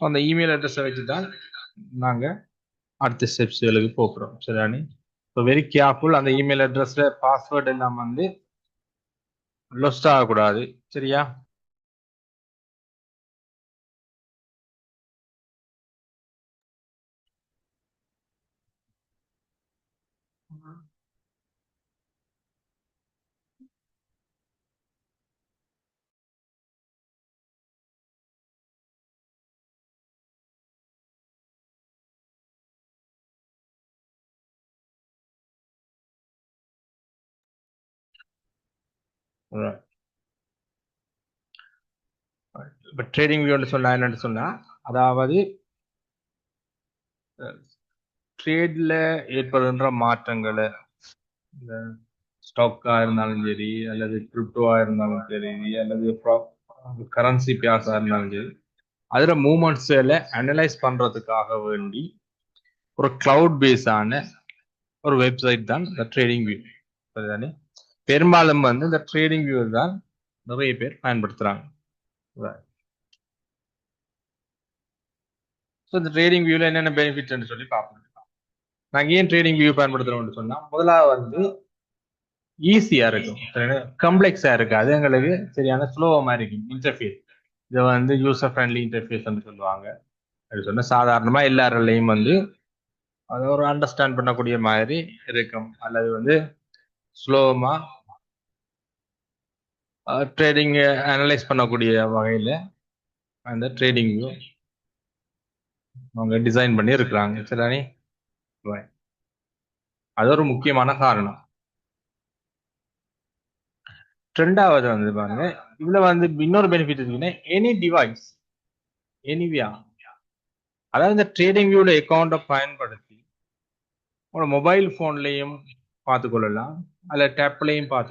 So அந்த email அட்ரஸை வச்சு தான் நாங்கள் அடுத்த ஸ்டெப்ஸ் எழுது போக்குறோம். போகிறோம் சரியானி ஸோ வெரி கேர்ஃபுல் அந்த இமெயில் அட்ரஸில் பாஸ்வேர்டு எல்லாம் வந்து லொஸ்ட் ஆகக்கூடாது. சரியா? இப்போ ட்ரேடிங் வியூன்னு சொன்னா என்னன்னு சொன்னா அதாவது ட்ரேட்ல ஏற்படுகின்ற மாற்றங்களை இந்த ஸ்டாக்கா இருந்தாலும் சரி அல்லது கிரிப்டோவா இருந்தாலும் சரி அல்லது கரன்சி பியாஸா இருந்தாலும் சரி அதில் மூமெண்ட்ஸில் அனலைஸ் பண்றதுக்காக வேண்டி ஒரு கிளவுட் பேஸான ஒரு வெப்சைட் தான் இந்த ட்ரேடிங் வியூ சரிதானே? பெரும்பாலும் வந்து இந்த ட்ரேடிங் வியூ தான் நிறைய பேர் பயன்படுத்துறாங்க. ஸோ இந்த ட்ரேடிங் வியூவில் என்னென்ன பெனிஃபிட்னு சொல்லி பார்ப்போம். நாங்கள் ஏன் ட்ரேடிங் வியூ பயன்படுத்துறோம்னு சொன்னால் முதலாக வந்து ஈஸியா இருக்கும். கம்ப்ளெக்ஸா இருக்காது எங்களுக்கு சரியான ஸ்லோவமா இருக்கும். இன்டர்ஃபேஸ் இதை வந்து யூசர் ஃப்ரெண்ட்லி இன்டர்ஃபேஸ் சொல்லுவாங்க. அப்படி சொன்னா சாதாரணமாக எல்லாருலையும் வந்து அதை ஒரு அண்டர்ஸ்டாண்ட் பண்ணக்கூடிய மாதிரி இருக்கும். அல்லது வந்து ஸ்லோவமா ட்ரேடிங் அனலைஸ் பண்ணக்கூடிய வகையில் அந்த ட்ரேடிங் அவங்க டிசைன் பண்ணி இருக்கிறாங்க சரிதானே அது ஒரு முக்கியமான காரணம். ரெண்டாவது வந்து பாருங்க இதுல வந்து இன்னொரு பெனிஃபிட் இருக்குன்னா எனி டிவைஸ் எனிவியா அதாவது இந்த ட்ரேடிங் வியூட அக்கௌண்ட்டை பயன்படுத்தி உங்களோட மொபைல் ஃபோன்லையும் பார்த்துக்கொள்ளலாம். அதில் டேப்லையும் பார்த்து